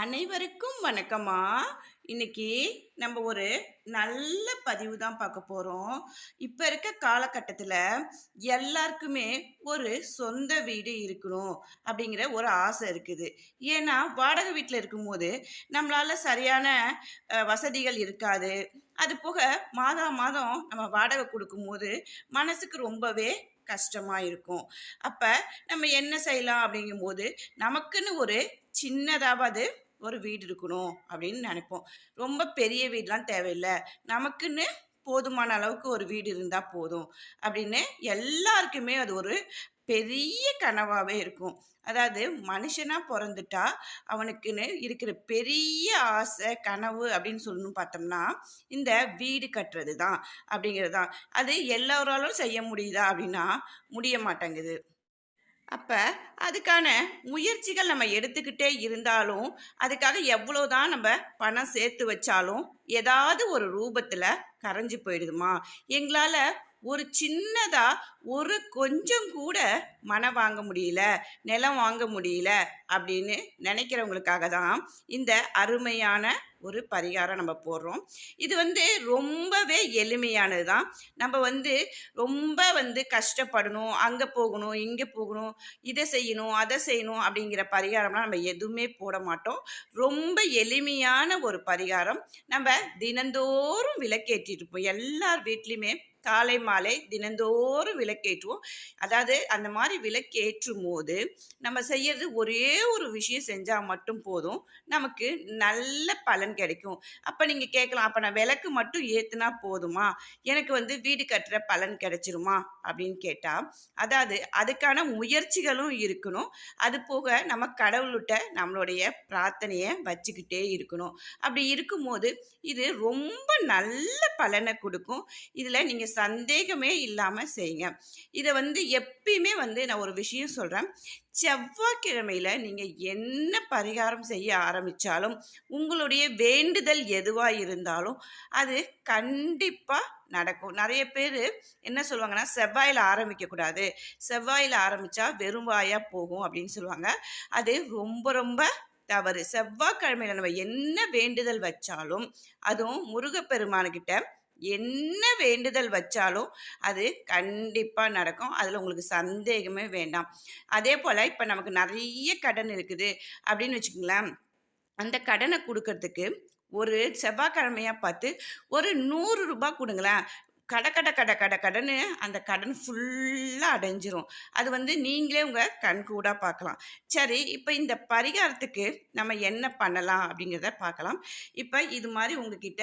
அனைவருக்கும் வணக்கம்மா இன்னைக்கு நம்ம ஒரு நல்ல பதிவு தான் பார்க்க போகிறோம் இப்போ இருக்க காலகட்டத்தில் எல்லாருக்குமே ஒரு சொந்த வீடு இருக்கணும் அப்படிங்கிற ஒரு ஆசை இருக்குது. ஏன்னா வாடகை வீட்டில் இருக்கும்போது நம்மளால சரியான வசதிகள் இருக்காது. அது போக மாதா மாதம் நம்ம வாடகை கொடுக்கும்போது மனசுக்கு ரொம்பவே கஷ்டமாக இருக்கும். அப்போ நம்ம என்ன செய்யலாம் அப்படிங்கும்போது நமக்குன்னு ஒரு சின்னதாவது ஒரு வீடு இருக்கணும் அப்படின்னு நினைப்போம். ரொம்ப பெரிய வீடெலாம் தேவையில்லை. நமக்குன்னு போதுமான அளவுக்கு ஒரு வீடு இருந்தால் போதும் அப்படின்னு எல்லாருக்குமே அது ஒரு பெரிய கனவாகவே இருக்கும். அதாவது மனுஷனாக பிறந்துட்டா அவனுக்குன்னு இருக்கிற பெரிய ஆசை கனவு அப்படின்னு சொல்லணும் பார்த்தோம்னா இந்த வீடு கட்டுறது தான் அப்படிங்கிறது தான் அது எல்லோராலும் செய்ய முடியுதா அப்படின்னா முடிய மாட்டேங்குது. அப்போ அதுக்கான முயற்சிகள் நம்ம எடுத்துக்கிட்டே இருந்தாலும் அதுக்காக எவ்வளோதான் நம்ம பணம் சேர்த்து வச்சாலும் ஏதாவது ஒரு ரூபத்தில் கரைஞ்சு போயிடுதுமா? எங்களால் ஒரு சின்னதா ஒரு கொஞ்சம் கூட மனம் வாங்க முடியல நிலம் வாங்க முடியல அப்படின்னு நினைக்கிறவங்களுக்காக தான் இந்த அருமையான ஒரு பரிகாரம் நம்ம போடுறோம். இது வந்து ரொம்பவே எளிமையானது தான். நம்ம வந்து ரொம்ப வந்து கஷ்டப்படணும் அங்கே போகணும் இங்கே போகணும் இதை செய்யணும் அதை செய்யணும் அப்படிங்கிற பரிகாரம்லாம் நம்ம எதுவுமே போட மாட்டோம். ரொம்ப எளிமையான ஒரு பரிகாரம். நம்ம தினந்தோறும் விளக்கேற்றிட்டு இருப்போம் எல்லார் வீட்லேயுமே காலை மாலை தினந்தோறும் விளக்கேற்றுவோம். அதாவது அந்த மாதிரி விளக்கேற்றும் போது நம்ம செய்யறது ஒரே ஒரு விஷயம் செஞ்சால் மட்டும் போதும். நமக்கு நல்ல பலன் கிடைக்கும். அப்போ நீங்கள் கேட்கலாம் அப்போ நான் விளக்கு மட்டும் ஏற்றுனா போதுமா? எனக்கு வந்து வீடு கட்டுற பலன் கிடைச்சிருமா? அப்படின்னு கேட்டால் அதாவது அதுக்கான முயற்சிகளும் இருக்கணும். அது போக நம்ம கடவுள்கிட்ட நம்மளுடைய பிரார்த்தனையை வச்சுக்கிட்டே இருக்கணும். அப்படி இருக்கும்போது இது ரொம்ப நல்ல பலனை கொடுக்கும். இதில் நீங்கள் சந்தேகமே இல்லாமல் செய்யுங்க. இதை வந்து எப்பயுமே வந்து நான் ஒரு விஷயம் சொல்கிறேன் செவ்வாய்க்கிழமையில் நீங்கள் என்ன பரிகாரம் செய்ய ஆரம்பித்தாலும் உங்களுடைய வேண்டுதல் எதுவாக இருந்தாலும் அது கண்டிப்பாக நடக்கும். நிறைய பேர் என்ன சொல்லுவாங்கன்னா செவ்வாயில் ஆரம்பிக்கக்கூடாது செவ்வாயில் ஆரம்பித்தா வெறும் வாயாக போகும் அப்படின்னு சொல்லுவாங்க. அது ரொம்ப ரொம்ப தவறு. செவ்வாய்க்கிழமையில் நம்ம என்ன வேண்டுதல் வச்சாலும் அதுவும் முருகப்பெருமானுக்கிட்ட என்ன வேண்டுதல் வச்சாலும் அது கண்டிப்பாக நடக்கும். அதில் உங்களுக்கு சந்தேகமே வேண்டாம். அதே போல் இப்போ நமக்கு நிறைய கடன் இருக்குது அப்படின்னு வச்சுக்கோங்களேன். அந்த கடனை கொடுக்கறதுக்கு ஒரு செவ்வாய்க்கிழமையாக பார்த்து ஒரு நூறு ரூபாய் கொடுங்களேன். கட கட கட கட கடன்னு அந்த கடன் ஃபுல்லாக அடைஞ்சிரும். அது வந்து நீங்களே உங்கள் கண் கூட பார்க்கலாம். சரி இப்போ இந்த பரிகாரத்துக்கு நம்ம என்ன பண்ணலாம் அப்படிங்கிறத பார்க்கலாம். இப்போ இது மாதிரி உங்ககிட்ட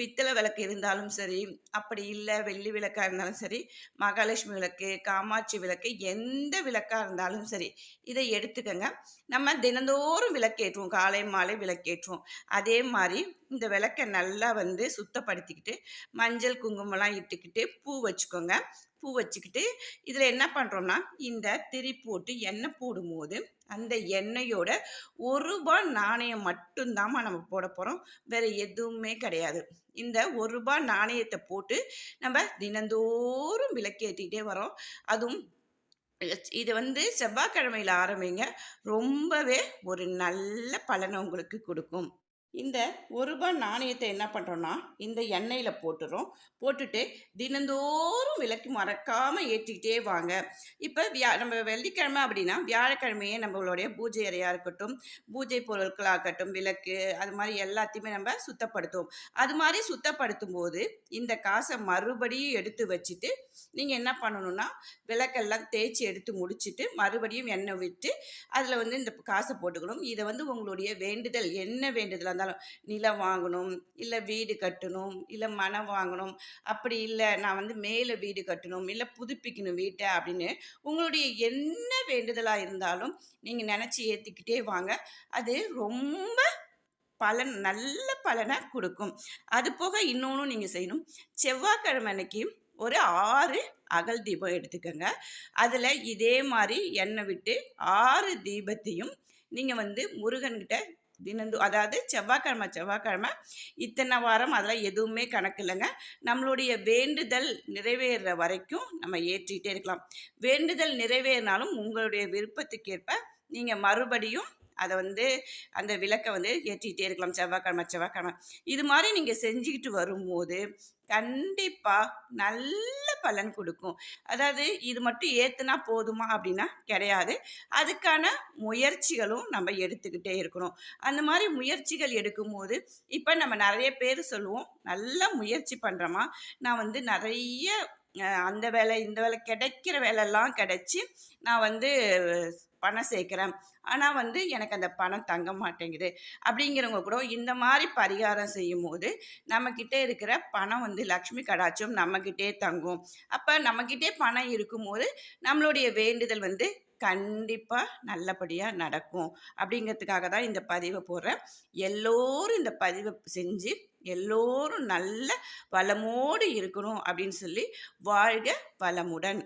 பித்தளை விளக்கு இருந்தாலும் சரி அப்படி இல்லை வெள்ளி விளக்காக இருந்தாலும் சரி மகாலட்சுமி விளக்கு காமாட்சி விளக்கு எந்த விளக்காக இருந்தாலும் சரி இதை எடுத்துக்கங்க. நம்ம தினந்தோறும் விளக்கேற்றுவோம் காலை மாலை விளக்கேற்றுவோம். அதே மாதிரி இந்த விளக்கை நல்லா வந்து சுத்தப்படுத்திக்கிட்டு மஞ்சள் குங்குமம்லாம் இட்டுக்கிட்டு பூ வச்சுக்கோங்க. பூ வச்சுக்கிட்டு இதில் என்ன பண்ணுறோம்னா இந்த திரி போட்டு எண்ணெய் போடும்போது அந்த எண்ணெயோட ஒரு ரூபாய் நாணயம் மட்டும்தாம்மா நம்ம போட போகிறோம் வேறு எதுவுமே கிடையாது. இந்த ஒரு ரூபாய் நாணயத்தை போட்டு நம்ம தினந்தோறும் விளக்கேற்றிக்கிட்டே வரோம் அதுவும் இது வந்து செவ்வாய்க்கிழமையில் ஆரம்பிங்க. ரொம்பவே ஒரு நல்ல பலனை உங்களுக்கு கொடுக்கும். இந்த ஒரு ரூபாய் நாணயத்தை என்ன பண்ணுறோன்னா இந்த எண்ணெயில் போட்டுறோம். போட்டுட்டு தினந்தோறும் விளக்கு மறக்காமல் ஏற்றிக்கிட்டே வாங்க. இப்போ வியா நம்ம வெள்ளிக்கிழமை அப்படின்னா வியாழக்கிழமையே நம்மளுடைய பூஜை அறையாக இருக்கட்டும் பூஜை பொருட்களாகட்டும் விளக்கு அது மாதிரி எல்லாத்தையுமே நம்ம சுத்தப்படுத்துவோம். அது மாதிரி சுத்தப்படுத்தும் போது இந்த காசை மறுபடியும் எடுத்து வச்சுட்டு நீங்கள் என்ன பண்ணணும்னா விளக்கெல்லாம் தேய்ச்சி எடுத்து முடிச்சுட்டு மறுபடியும் எண்ணெய் விட்டு அதில் வந்து இந்த காசை போட்டுக்கணும். இதை வந்து உங்களுடைய வேண்டுதல் என்ன வேண்டுதலாக இருந்தாலும் நிலம் வாங்கணும் இல்லை வீடு கட்டணும் இல்லை மனம் வாங்கணும் அப்படி இல்லை நான் வந்து மேலே வீடு கட்டணும் இல்லை புதுப்பிக்கணும் வீட்டை அப்படின்னு உங்களுடைய என்ன வேண்டுதலாக இருந்தாலும் நீங்கள் நினச்சி ஏற்றிக்கிட்டே வாங்க. அது ரொம்ப பலன் நல்ல பலனை கொடுக்கும். அது போக இன்னொன்றும் நீங்கள் செய்யணும். செவ்வாய்க்கிழமை அன்னைக்கு ஒரு ஆறு அகல் தீபம் எடுத்துக்கோங்க. அதில் இதே மாதிரி எண்ணெய் விட்டு ஆறு தீபத்தையும் நீங்கள் வந்து முருகன்கிட்ட தினந்து அதாவது செவ்வாய்க்கிழமை செவ்வாய்க்கிழமை இத்தனை வாரம் அதெல்லாம் எதுவுமே கணக்கு இல்லைங்க. நம்மளுடைய வேண்டுதல் நிறைவேறுற வரைக்கும் நம்ம ஏற்றிக்கிட்டே இருக்கலாம். வேண்டுதல் நிறைவேறினாலும் உங்களுடைய விருப்பத்துக்கேற்ப நீங்கள் மறுபடியும் அதை வந்து அந்த விளக்கை வந்து ஏற்றிக்கிட்டே இருக்கலாம். செவ்வாய்க்கிழமை செவ்வாய்க்கிழமை. இது மாதிரி நீங்கள் செஞ்சுக்கிட்டு வரும்போது கண்டிப்பாக நல்ல பலன் கொடுக்கும். அதாவது இது மட்டும் ஏற்றுனா போதுமா அப்படின்னா கிடையாது. அதுக்கான முயற்சிகளும் நம்ம எடுத்துக்கிட்டே இருக்கணும். அந்த மாதிரி முயற்சிகள் எடுக்கும்போது இப்போ நம்ம நிறைய பேர் சொல்லுவோம் நல்லா முயற்சி பண்ணுறோமா நான் வந்து நிறைய அந்த வேலை இந்த வேலை கிடைக்கிற வேலைலாம் கிடைச்சி நான் வந்து பணம் சேர்க்குறேன். ஆனால் வந்து எனக்கு அந்த பணம் தங்க மாட்டேங்குது. அப்படிங்கிறவங்க கூட இந்த மாதிரி பரிகாரம் செய்யும் போது நம்மக்கிட்ட இருக்கிற பணம் வந்து லக்ஷ்மி கடாட்சம் நம்மக்கிட்டே தங்கும். அப்போ நம்மக்கிட்டே பணம் இருக்கும்போது நம்மளுடைய வேண்டுதல் வந்து கண்டிப்பாக நல்லபடியாக நடக்கும். அப்படிங்கிறதுக்காக தான் இந்த பதிவை போடுறேன். எல்லோரும் இந்த பதிவை செஞ்சு எல்லோரும் நல்ல வளமோடு இருக்கணும் அப்படின்னு சொல்லி வாழ்க வளமுடன்.